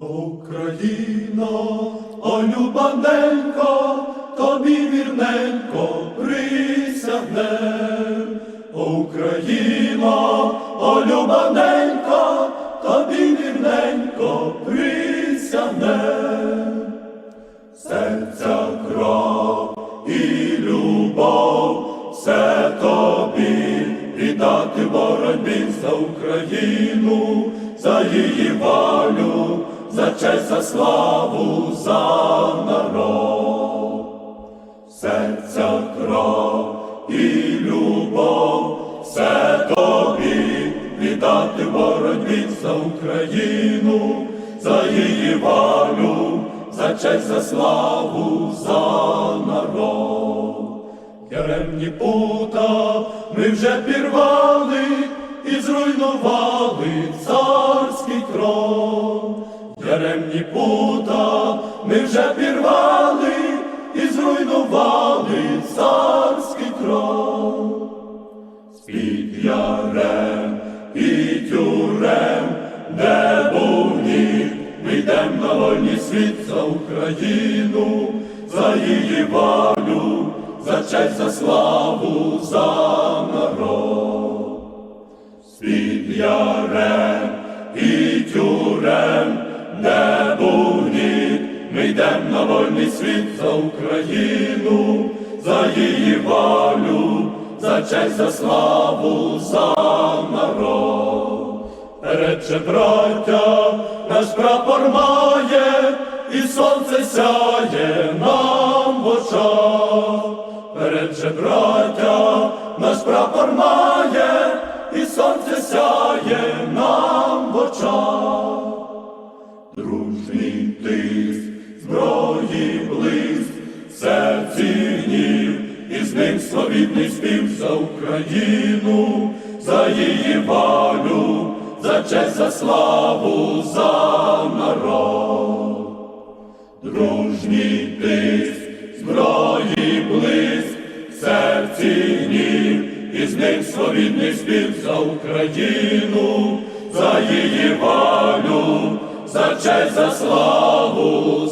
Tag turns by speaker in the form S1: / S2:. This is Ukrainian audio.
S1: Україно, о любаненько, тобі вірненько присягнем. Україно, о любаненько, тобі вірненько присягнем. Серця кров і любов, все тобі віддати боротьбі за Україну, за її волю, за честь, за славу, за народ. Серця кров і любов, все тобі віддати боротьбі за Україну, за її волю, за честь, за славу, за народ. Яремні пута ми вже пірвали і зруйнували царський трон. Яремні пута ми вже пірвали і зруйнували царський трон. З-під ярем і тюрем, де був ніг, ми йдем на вольний світ за Україну, за її волю, за честь, за славу, за народ. З-під ярем ніг, на вольний світ за Україну, за її волю, за честь, за славу, за народ. Же, браття, наш прапор має, і сонце сяє нам в очах. Же, браття, наш прапор має, і сонце сяє нам в очах. Дружній з ним спів за Україну, за її волю, за честь, за славу, за народ. Дружній тиск, зброї блиск, в серці гнів, і з ним славітний спів за Україну, за її волю, за честь, за славу.